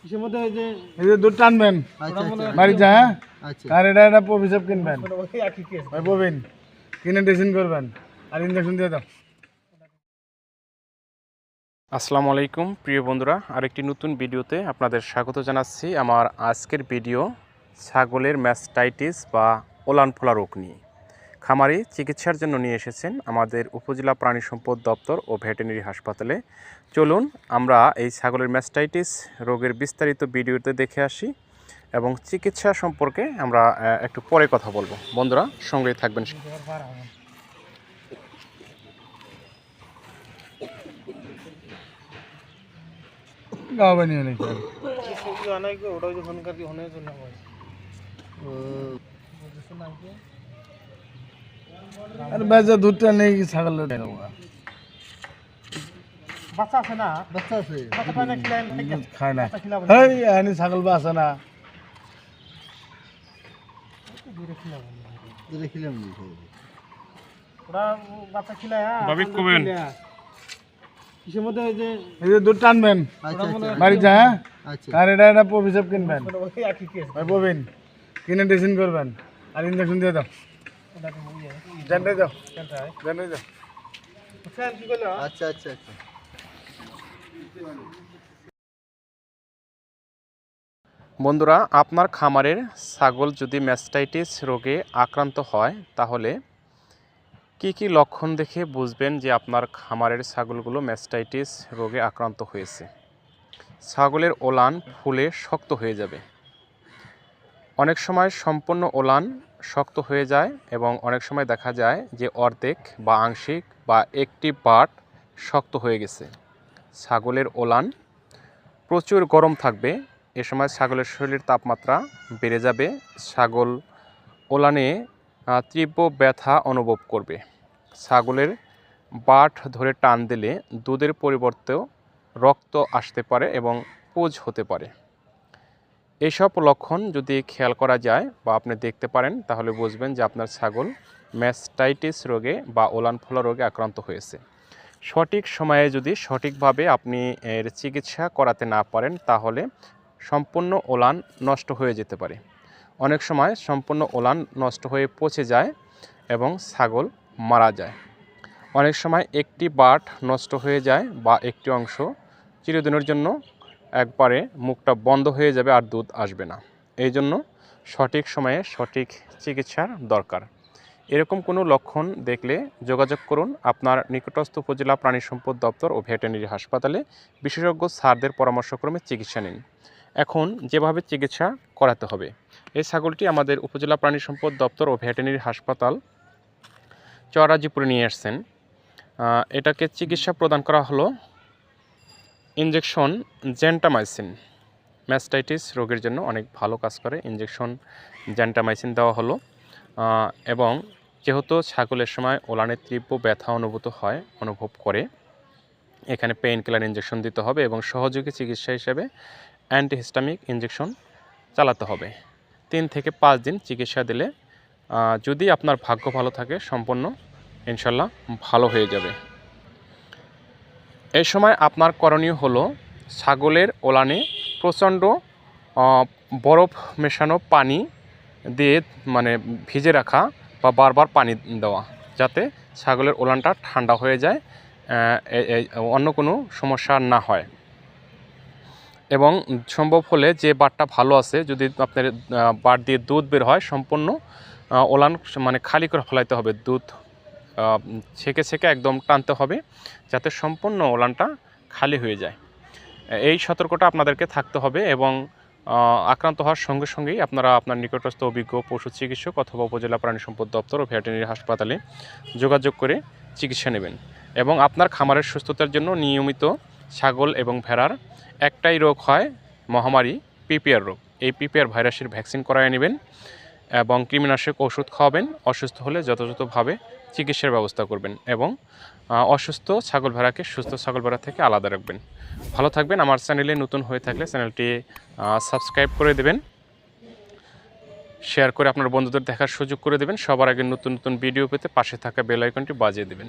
কিসের মধ্যে ওই যে এই যে দুধ টানবেন। আচ্ছা আচ্ছা। বাড়ি যা হ্যাঁ? আচ্ছা। আর এটা একটা প্রভিসব কিনবেন। ওই একই কেস ওই ববিন কিনে ড্রেসিং করবেন। আর ইঞ্জেকশন দিয়ে দাও। আসসালামু আলাইকুম প্রিয় বন্ধুরা। আরেকটি নতুন ভিডিওতে আপনাদের স্বাগত জানাচ্ছি। আমার আজকের ভিডিও ছাগলের ম্যাস্টাইটিস বা ওলান ফোলা রোগ নিয়ে। খামারি চিকিৎসার জন্য নিয়ে এসেছেন আমাদের উপজেলা প্রাণী সম্পদ দপ্তর ও ভেটেরিনারি হাসপাতালে। চলুন আমরা এই ছাগলের ম্যাস্টাইটিস রোগের বিস্তারিত ভিডিওতে দেখে আসি এবং চিকিৎসা সম্পর্কে আমরা একটু পরে কথা বলব। বন্ধুরা সঙ্গেই থাকবেন। ওটা ওই যে ফোনকার কি হনে জন্য হয় আর বেজা দুধটা নেই ছাগলের বাচ্চা আছে না? বাচ্চা আছে। খায় না। হেই এখানে ছাগল বা আছে না। হ্যাঁ ভাবি কবেন? কিসের মধ্যে ওই যে এই যে দুধ টানবেন? আচ্ছা আচ্ছা। বাড়ি যা হ্যাঁ? আচ্ছা। আর এটা একটা প্রভিসব কিনবেন। কেস কিনে ড্রেসিং করবেন। আর ইঞ্জেকশন দিয়ে দাও। জানতে জানতে কি করল আচ্ছা আচ্ছা আচ্ছা। বন্ধুরা আপনার খামারের ছাগল যদি ম্যাস্টাইটিস রোগে আক্রান্ত হয় তাহলে কি কি লক্ষণ দেখে বুঝবেন যে আপনার খামারের ছাগলগুলো ম্যাস্টাইটিস রোগে আক্রান্ত হয়েছে? ছাগলের ওলান ফুলে শক্ত হয়ে যাবে। অনেক সময় সম্পূর্ণ ওলান শক্ত হয়ে যায় এবং অনেক সময় দেখা যায় যে অর্ধেক বা আংশিক বা একটি পার্ট শক্ত হয়ে গেছে। ছাগলের ওলান প্রচুর গরম থাকবে, এ সময় ছাগলের শরীরের তাপমাত্রা বেড়ে যাবে, ছাগল ওলানে তীব্র ব্যথা অনুভব করবে। ছাগলের বাট ধরে টান দিলে দুধের পরিবর্তেও রক্ত আসতে পারে এবং পুজ হতে পারে। এইসব লক্ষণ যদি খেয়াল করা যায় বা আপনি দেখতে পারেন, তাহলে বুঝবেন যে আপনার ছাগল ম্যাস্টাইটিস রোগে বা ওলান ফোলা রোগে আক্রান্ত হয়েছে। সঠিক সময়ে যদি সঠিকভাবে আপনি এর চিকিৎসা করাতে না পারেন, তাহলে সম্পূর্ণ ওলান নষ্ট হয়ে যেতে পারে। অনেক সময় সম্পূর্ণ ওলান নষ্ট হয়ে পচে যায় এবং ছাগল মারা যায়। অনেক সময় একটি বাট নষ্ট হয়ে যায় বা একটি অংশ চিরদিনের জন্য একবারে মুখটা বন্ধ হয়ে যাবে আর দুধ আসবে না। এই জন্য সঠিক সময়ে সঠিক চিকিৎসার দরকার। এরকম কোনো লক্ষণ দেখলে যোগাযোগ করুন আপনার নিকটস্থ উপজেলা প্রাণী সম্পদ দপ্তর ও ভেটেরিনারি হাসপাতালে বিশেষজ্ঞ স্যারদের পরামর্শক্রমে চিকিৎসা নিন। এখন যেভাবে চিকিৎসা করাতে হবে, এই ছাগলটি আমাদের উপজেলা প্রাণী সম্পদ দপ্তর ও ভেটেরিনারি হাসপাতাল চরাজিপুরে নিয়ে আসছেন। এটাকে চিকিৎসা প্রদান করা হলো ইনজেকশন জেন্টামাইসিন। ম্যাস্টাইটিস রোগের জন্য অনেক ভালো কাজ করে। ইনজেকশন জেন্টামাইসিন দেওয়া হলো। এবং যেহেতু ছাগলের সময় ওলানের তীব্র ব্যথা অনুভূত হয়, অনুভব করে, এখানে পেইন কিলার ইঞ্জেকশন দিতে হবে এবং সহযোগী চিকিৎসা হিসেবে অ্যান্টিহিস্টামিক ইঞ্জেকশন চালাতে হবে। তিন থেকে পাঁচ দিন চিকিৎসা দিলে যদি আপনার ভাগ্য ভালো থাকে, সম্পূর্ণ ইনশাল্লাহ ভালো হয়ে যাবে। এই সময় আপনার করণীয় হলো ছাগলের ওলানে প্রচণ্ড বরফ মেশানো পানি দিয়ে মানে ভিজে রাখা বা বারবার পানি দেওয়া যাতে ছাগলের ওলানটা ঠান্ডা হয়ে যায় এ- এ- অন্য কোনো সমস্যা না হয়। এবং সম্ভব হলে যে বাটটা ভালো আছে, যদি আপনার বাট দিয়ে দুধ বের হয়, সম্পূর্ণ ওলান মানে খালি করে ফেলাইতে হবে দুধ ছেঁকে ছেঁকে একদম টানতে হবে যাতে সম্পূর্ণ ওলানটা খালি হয়ে যায়। এই সতর্কটা আপনাদেরকে থাকতে হবে এবং আক্রান্ত হওয়ার সঙ্গে সঙ্গেই আপনারা আপনার নিকটস্থ অভিজ্ঞ পশু চিকিৎসক অথবা উপজেলা প্রাণী সম্পদ দপ্তর ও ভেটেরিনারি হাসপাতালে যোগাযোগ করে চিকিৎসা নেবেন এবং আপনার খামারের সুস্থতার জন্য নিয়মিত ছাগল এবং ভেড়ার একটাই রোগ হয় মহামারী পিপিআর রোগ। এই পিপিআর ভাইরাসের ভ্যাকসিন করায় নেবেন। এবং কৃমিনাশক ওষুধ খাওয়াবেন, অসুস্থ হলে যথাযথভাবে চিকিৎসার ব্যবস্থা করবেন এবং অসুস্থ ছাগল ভেড়াকে সুস্থ ছাগল ভেড়া থেকে আলাদা রাখবেন। ভালো থাকবেন, আমার চ্যানেলে নতুন হয়ে থাকলে চ্যানেলটি সাবস্ক্রাইব করে দেবেন। শেয়ার করে আপনার বন্ধুদের দেখার সুযোগ করে দেবেন। সবার আগে নতুন নতুন ভিডিও পেতে পাশে থাকা বেল আইকনটি বাজিয়ে দেবেন।